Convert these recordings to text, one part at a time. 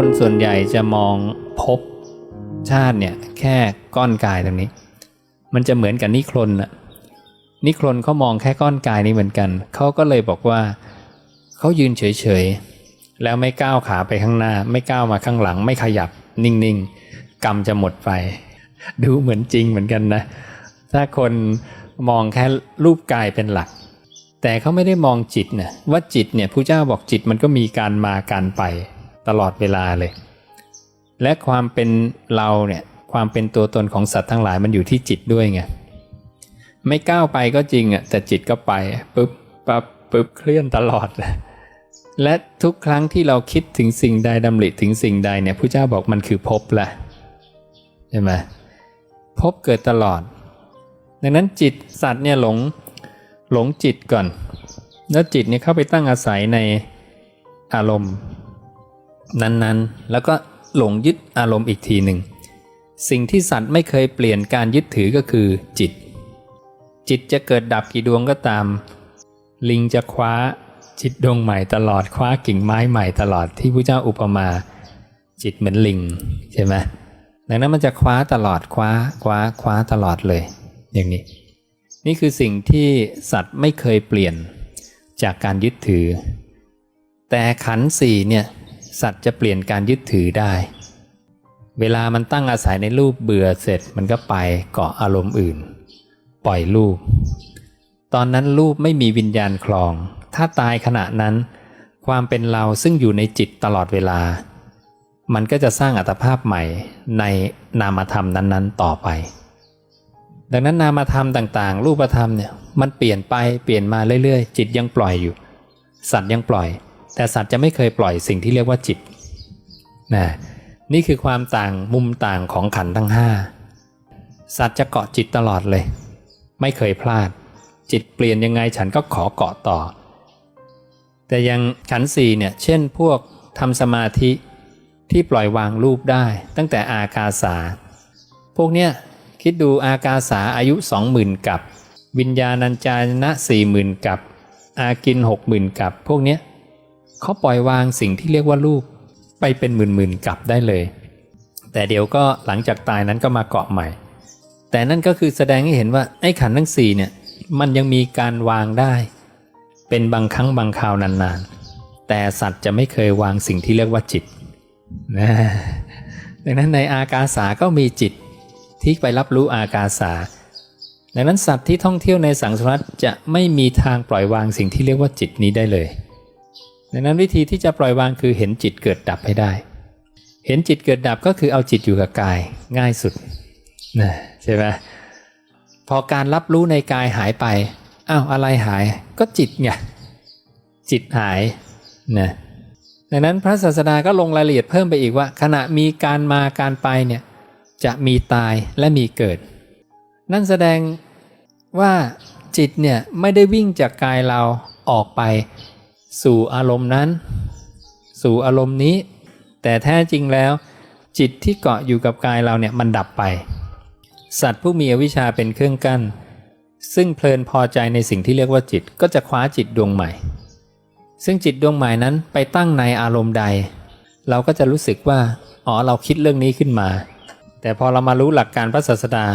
คนส่วนใหญ่จะมองภพชาติเนี่ยแค่ก้อนกายตรงนี้ มันจะเหมือนกับนิครนอะนิครนเขามองแค่ก้อนกายนี้เหมือนกัน เขาก็เลยบอกว่าเขายืนเฉยๆ แล้วไม่ก้าวขาไปข้างหน้า ไม่ก้าวมาข้างหลัง ไม่ขยับ นิ่งๆ กรรมจะหมดไป ดูเหมือนจริงเหมือนกันนะ ถ้าคนมองแค่รูปกายเป็นหลัก แต่เขาไม่ได้มองจิตนะว่าจิตเนี่ยผู้เจ้าบอกจิตมันก็มีการมาการไป ตลอดเวลาเลย และความเป็นเราเนี่ยความเป็นตัวตนของสัตว์ทั้งหลายมันอยู่ที่จิตด้วยไงไม่ก้าวไปก็จริงอะแต่จิตก็ไปปุ๊บปั๊บปุ๊บเคลื่อนตลอด และทุกครั้งที่เราคิดถึงสิ่งใดดำริถึงสิ่งใดเนี่ยผู้เจ้าบอกมันคือภพแหละใช่ไหมภพเกิดตลอด ดังนั้นจิตสัตว์เนี่ยหลงหลงจิตก่อน แล้วจิตเนี่ยเข้าไปตั้งอาศัยในอารมณ์ นั้นๆ แล้วก็หลงยึดอารมณ์อีกทีหนึ่ง สิ่งที่สัตว์ไม่เคยเปลี่ยนการยึดถือก็คือจิต จิตจะเกิดดับกี่ดวงก็ตาม ลิงจะคว้าจิตดวงใหม่ตลอดคว้ากิ่งไม้ใหม่ตลอดที่พระเจ้าอุปมาจิตเหมือนลิงใช่ไหมดังนั้นมันจะคว้าตลอดคว้าคว้าคว้าตลอดเลย อย่างนี้ นี่คือสิ่งที่สัตว์ไม่เคยเปลี่ยนจากการยึดถือ แต่ขันสี่เนี่ย สัตว์จะเปลี่ยนการยึดถือได้ เวลามันตั้งอาศัยในรูปเบื่อเสร็จมันก็ไปเกาะอารมณ์อื่น ปล่อยรูป ตอนนั้นรูปไม่มีวิญญาณคลอง ถ้าตายขณะนั้น ความเป็นเราซึ่งอยู่ในจิตตลอดเวลา มันก็จะสร้างอัตภาพใหม่ในนามธรรมนั้น ๆ ต่อไป ดังนั้นนามธรรมต่างๆ รูปธรรมเนี่ยมันเปลี่ยนไปเปลี่ยนมาเรื่อยๆ จิตยังปล่อยอยู่ สัตว์ยังปล่อย แต่สัตว์จะไม่เคยปล่อยสิ่งที่เรียกว่าจิตนะนี่คือความต่างมุมต่างของขันทั้งห้าสัตว์จะเกาะจิตตลอดเลย ไม่เคยพลาด จิตเปลี่ยนยังไงฉันก็ขอเกาะต่อ แต่ยังขันสี่เนี่ยเช่นพวกทำสมาธิที่ปล่อยวางรูปได้ ตั้งแต่อากาสา พวกเนี้ยคิดดูอากาสาอายุสองหมื่นกับ วิญญาณัญจายนะสี่หมื่นกับ อากินหกหมื่นกับ พวกเนี้ย เขาปล่อยวางสิ่งที่เรียกว่ารูปไปเป็นหมื่นๆกลับได้เลย แต่เดี๋ยวก็หลังจากตายนั้นก็มาเกาะใหม่ แต่นั่นก็คือแสดงให้เห็นว่าไอ้ขันทั้งสี่เนี่ยมันยังมีการวางได้ เป็นบางครั้งบางคราวนานๆ แต่สัตว์จะไม่เคยวางสิ่งที่เรียกว่าจิตนะดังนั้นในอากาสาก็มีจิตที่ไปรับรู้อากาสาดังนั้นสัตว์ที่ท่องเที่ยวในสังสารวัฏจะไม่มีทางปล่อยวางสิ่งที่เรียกว่าจิตนี้ได้เลย ดังนั้นวิธีที่จะปล่อยวางคือเห็นจิตเกิดดับให้ได้ เห็นจิตเกิดดับก็คือเอาจิตอยู่กับกายง่ายสุดนะใช่ไหมพอการรับรู้ในกายหายไปอ้าวอะไรหายก็จิตไงจิตหายนะดังนั้นพระศาสดาก็ลงรายละเอียดเพิ่มไปอีกว่า ขณะมีการมาการไปเนี่ยจะมีตายและมีเกิด นั่นแสดงว่าจิตเนี่ยไม่ได้วิ่งจากกายเราออกไป สู่อารมณ์นั้น สู่อารมณ์นี้ แต่แท้จริงแล้ว จิตที่เกาะอยู่กับกายเราเนี่ยมันดับไป สัตว์ผู้มีอวิชชาเป็นเครื่องกั้น ซึ่งเพลินพอใจในสิ่งที่เรียกว่าจิตก็จะคว้าจิตดวงใหม่ ซึ่งจิตดวงใหม่นั้นไปตั้งในอารมณ์ใด เราก็จะรู้สึกว่าอ๋อเราคิดเรื่องนี้ขึ้นมา แต่พอเรามารู้หลักการพระศาสดา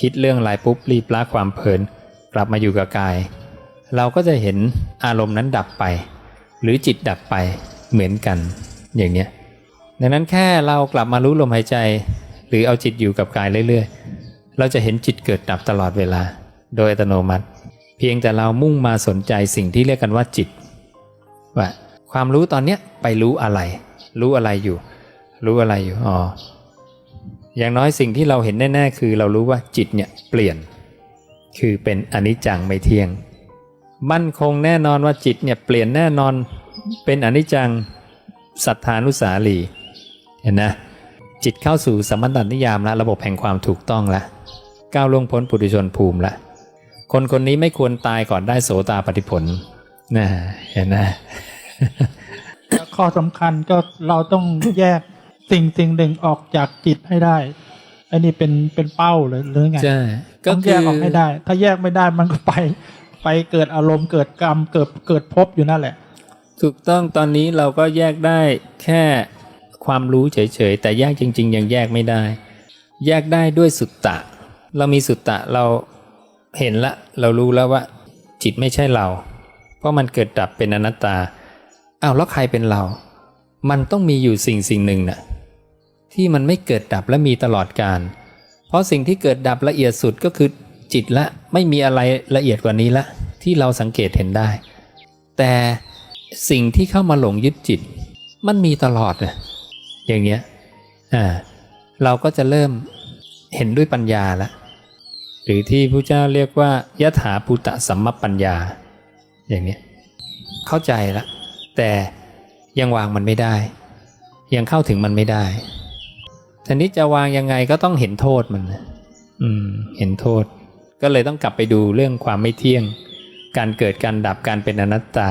คิดเรื่องอะไรปุ๊บรีบละความเพลิน กลับมาอยู่กับกาย เราก็จะเห็นอารมณ์นั้นดับไป หรือจิตดับไปเหมือนกันอย่างเนี้ยดังนั้นแค่เรากลับมารู้ลมหายใจ หรือเอาจิตอยู่กับกายเรื่อยๆ เราจะเห็นจิตเกิดดับตลอดเวลา โดยอัตโนมัติ เพียงแต่เรามุ่งมาสนใจสิ่งที่เรียกกันว่าจิต ว่าความรู้ตอนเนี้ยไปรู้อะไร รู้อะไรอยู่ รู้อะไรอยู่อ๋ออย่างน้อยสิ่งที่เราเห็นแน่ๆ คือเรารู้ว่าจิตเนี่ยเปลี่ยน คือเป็นอนิจจังไม่เที่ยง มั่นคงแน่นอนว่าจิตเนี่ยเปลี่ยนแน่นอนเป็นอนิจจังสัทธานุสาลีเห็นนะจิตเข้าสู่สมมัตตนิยามและระบบแห่งความถูกต้องละก้าวล่วงพ้นปุถุชนภูมิละคนคนนี้ไม่ควรตายก่อนได้โสตาปฏิผลนะเห็นนะข้อสำคัญก็เราต้องแยกสิ่งสิ่งหนึ่งออกจากจิตให้ได้ อันนี้เป็นเป็นเป้าเลยหรือไงใช่ก็ต้องคืแยอกออกให้ได้ ถ้าแยกไม่ได้มันก็ไป ไปเกิดอารมณ์เกิดกรรมเกิดเกิดภพอยู่นั่นแหละ ถูกต้องตอนนี้เราก็แยกได้แค่ความรู้เฉยๆ แต่แยกจริง ๆ ยังแยกไม่ได้ แยกได้ด้วยสุตตะ เรามีสุตตะเราเห็นละ เรารู้แล้วว่า จิตไม่ใช่เรา เพราะมันเกิดดับเป็นอนัตตาอ้าวแล้วใครเป็นเรา มันต้องมีอยู่สิ่งสิ่งหนึ่งน่ะที่มันไม่เกิดดับและมีตลอดการ เพราะสิ่งที่เกิดดับละเอียดสุดก็คือ จิตละไม่มีอะไรละเอียดกว่านี้ละ ที่เราสังเกตเห็นได้ แต่สิ่งที่เข้ามาหลงยึดจิต มันมีตลอดนะอย่างเงี้ยอ่าเราก็จะเริ่มเห็นด้วยปัญญาล้วหรือที่พระเจ้าเรียกว่ายถาภูตะสัมมปัญญา อย่างเนี้ยเข้าใจละแต่ยังวางมันไม่ได้ ยังเข้าถึงมันไม่ได้ทีนี้จะวางยังไงก็ต้องเห็นโทษมันอืม เห็นโทษ ก็เลยต้องกลับไปดูเรื่องความไม่เที่ยง การเกิดการดับการเป็นอนัตตา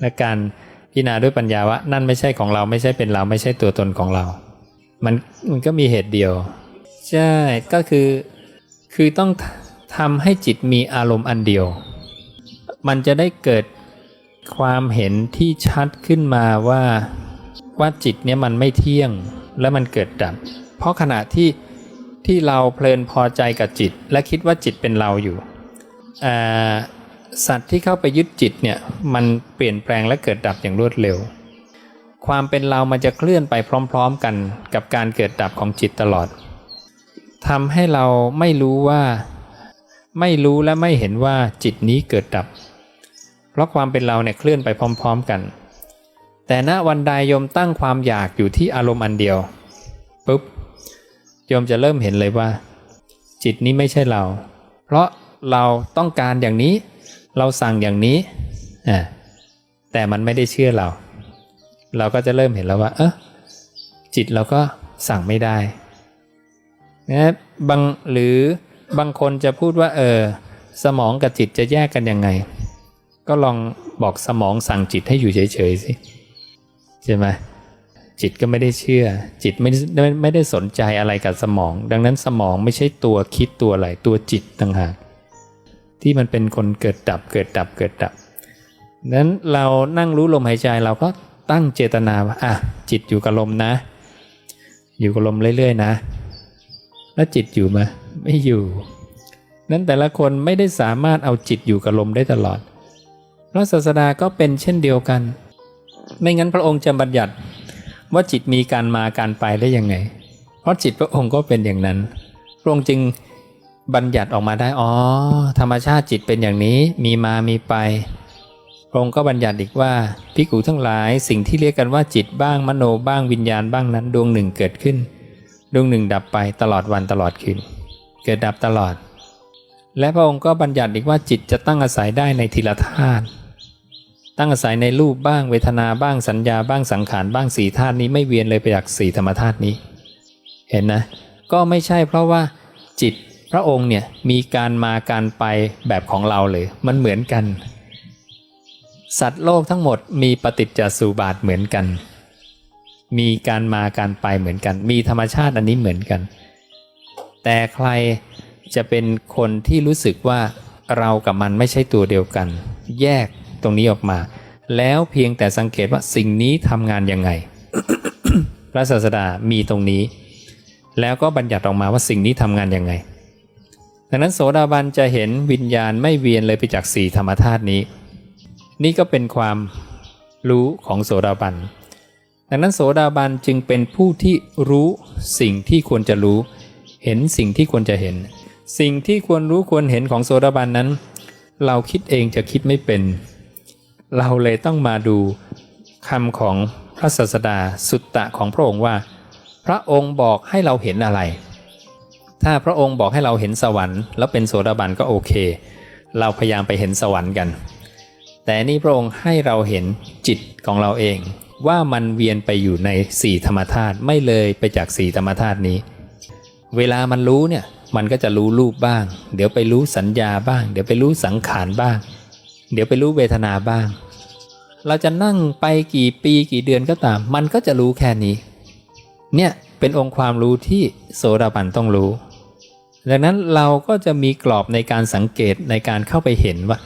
และการพิจารณาด้วยปัญญาว่านั่นไม่ใช่ของเราไม่ใช่เป็นเราไม่ใช่ตัวตนของเรา มันมันก็มีเหตุเดียว ใช่ก็คือคือต้องทำให้จิตมีอารมณ์อันเดียว มันจะได้เกิดความเห็นที่ชัดขึ้นมาว่าว่าจิตเนี่ยมันไม่เที่ยงและมันเกิดดับ เพราะขณะที่ ที่เราเพลินพอใจกับจิต และคิดว่าจิตเป็นเราอยู่ สัตว์ที่เข้าไปยึดจิตเนี่ยมันเปลี่ยนแปลงและเกิดดับอย่างรวดเร็ว ความเป็นเรามันจะเคลื่อนไปพร้อม ๆ กันกับการเกิดดับของจิตตลอดทำให้เราไม่รู้ว่าไม่รู้และไม่เห็นว่าจิตนี้เกิดดับ เพราะความเป็นเราเนี่ยเคลื่อนไปพร้อม ๆ กัน แต่ณวันใดยมตั้งความอยากอยู่ที่อารมณ์อันเดียวปุ๊บ โยมจะเริ่มเห็นเลยว่า จิตนี้ไม่ใช่เรา เพราะเราต้องการอย่างนี้ เราสั่งอย่างนี้อ่าแต่มันไม่ได้เชื่อเรา เราก็จะเริ่มเห็นแล้วว่า เออจิตเราก็สั่งไม่ได้นะบางหรือบางคนจะพูดว่า เออ สมองกับจิตจะแยกกันยังไง ก็ลองบอกสมองสั่งจิตให้อยู่เฉยๆสิใช่ไหม จิตก็ไม่ได้เชื่อ จิตไม่ได้ไม่ได้สนใจอะไรกับสมอง ดังนั้นสมองไม่ใช่ตัวคิดตัวอะไรตัวจิตต่างหากที่มันเป็นคนเกิดดับเกิดดับเกิดดับนั้นเรานั่งรู้ลมหายใจเราก็ตั้งเจตนาว่าอะจิตอยู่กับลมนะ อยู่กับลมเรื่อยๆนะ แล้วจิตอยู่ไหมไม่อยู่ นั้นแต่ละคนไม่ได้สามารถเอาจิตอยู่กับลมได้ตลอด พระศาสดาก็เป็นเช่นเดียวกัน ไม่งั้นพระองค์จะบัญญัติ ว่าจิตมีการมาการไปได้ยังไง เพราะจิตพระองค์ก็เป็นอย่างนั้น พระองค์จึงบัญญัติออกมาได้ อ๋อ ธรรมชาติจิตเป็นอย่างนี้ มีมามีไป พระองค์ก็บัญญัติอีกว่าพิกูทั้งหลายสิ่งที่เรียกกันว่าจิตบ้างมโนบ้างวิญญาณบ้างนั้น ดวงหนึ่งเกิดขึ้น ดวงหนึ่งดับไปตลอดวันตลอดคืน เกิดดับตลอด และพระองค์ก็บัญญัติอีกว่าจิตจะตั้งอาศัยได้ในทีละธาตุ ตั้งอาศัยในรูปบ้างเวทนาบ้างสัญญาบ้างสังขารบ้างสี่ธาตุนี้ไม่เวียนเลยไปจากสี่ธรรมธาตุนี้ เห็นนะ ก็ไม่ใช่เพราะว่าจิตพระองค์เนี่ยมีการมาการไปแบบของเราเลยมันเหมือนกัน สัตว์โลกทั้งหมดมีปฏิจจสุบาทเหมือนกัน มีการมาการไปเหมือนกัน มีธรรมชาติอันนี้เหมือนกัน แต่ใครจะเป็นคนที่รู้สึกว่าเรากับมันไม่ใช่ตัวเดียวกัน แยก ตรงนี้ออกมา แล้วเพียงแต่สังเกตว่าสิ่งนี้ทำงานยังไง พระศาสดามีตรงนี้ แล้วก็บัญญัติออกมาว่าสิ่งนี้ทำงานยังไง ดังนั้นโสดาบันจะเห็นวิญญาณไม่เวียนเลยไปจากสี่ธรรมธาตุนี้ นี่ก็เป็นความรู้ของโสดาบันดังนั้นโสดาบันจึงเป็นผู้ที่รู้สิ่งที่ควรจะรู้ เห็นสิ่งที่ควรจะเห็น สิ่งที่ควรรู้ควรเห็นของโสดาบันนั้น เราคิดเองจะคิดไม่เป็น เราเลยต้องมาดูคำของพระศาสดาสุตตะของพระองค์ว่า พระองค์บอกให้เราเห็นอะไร ถ้าพระองค์บอกให้เราเห็นสวรรค์แล้วเป็นโสดาบันก็โอเค เราพยายามไปเห็นสวรรค์กัน แต่นี่พระองค์ให้เราเห็นจิตของเราเอง ว่ามันเวียนไปอยู่ในสี่ธรรมธาตุไม่เลยไปจากสี่ธรรมธาตุนี้ เวลามันรู้เนี่ยมันก็จะรู้รูปบ้าง เดี๋ยวไปรู้สัญญาบ้าง เดี๋ยวไปรู้สังขารบ้าง เดี๋ยวไปรู้เวทนาบ้าง เราจะนั่งไปกี่ปีกี่เดือนก็ตาม มันก็จะรู้แค่นี้ เนี่ยเป็นองค์ความรู้ที่โสดาบันต้องรู้ ดังนั้นเราก็จะมีกรอบในการสังเกตในการเข้าไปเห็นว่า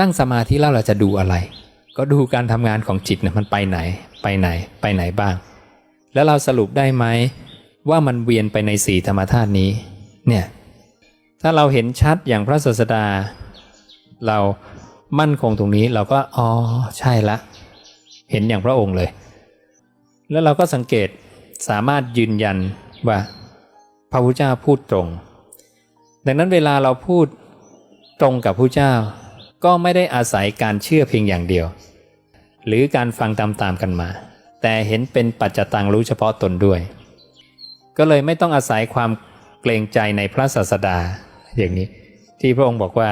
นั่งสมาธิแล้วเราจะดูอะไร ก็ดูการทำงานของจิตเนี่ยมันไปไหน ไปไหน ไปไหนบ้าง แล้วเราสรุปได้ไหมว่ามันเวียนไปในสี่ธรรมธาตุนี้ เนี่ย ถ้าเราเห็นชัดอย่างพระศาสดา เรา มั่นคงตรงนี้เราก็อ๋อใช่ละ เห็นอย่างพระองค์เลย แล้วเราก็สังเกตสามารถยืนยันว่า พระพุทธเจ้าพูดตรง ดังนั้นเวลาเราพูดตรงกับพระเจ้า ก็ไม่ได้อาศัยการเชื่อเพียงอย่างเดียว หรือการฟังตามๆกันมา แต่เห็นเป็นปัจจตังรู้เฉพาะตนด้วย ก็เลยไม่ต้องอาศัยความเกรงใจในพระศาสดาอย่างนี้ ที่พระองค์บอกว่า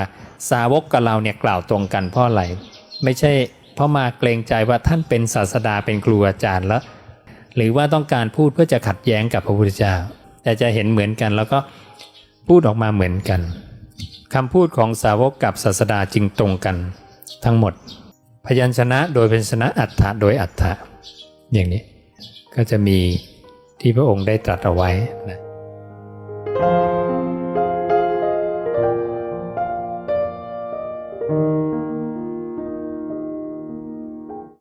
สาวกกับเราเนี่ยกล่าวตรงกันเพราะอะไร ไม่ใช่เพราะมาเกรงใจว่าท่านเป็นศาสดาเป็นครูอาจารย์แล้ว หรือว่าต้องการพูดเพื่อจะขัดแย้งกับพระพุทธเจ้า แต่จะเห็นเหมือนกันแล้วก็พูดออกมาเหมือนกันคำพูดของสาวกกับศาสดาจึงตรงกัน ทั้งหมด พยัญชนะโดยพยัญชนะอัฏฐะโดยอัฏฐะอย่างนี้ก็จะมีที่พระองค์ได้ตรัสเอาไว้นะ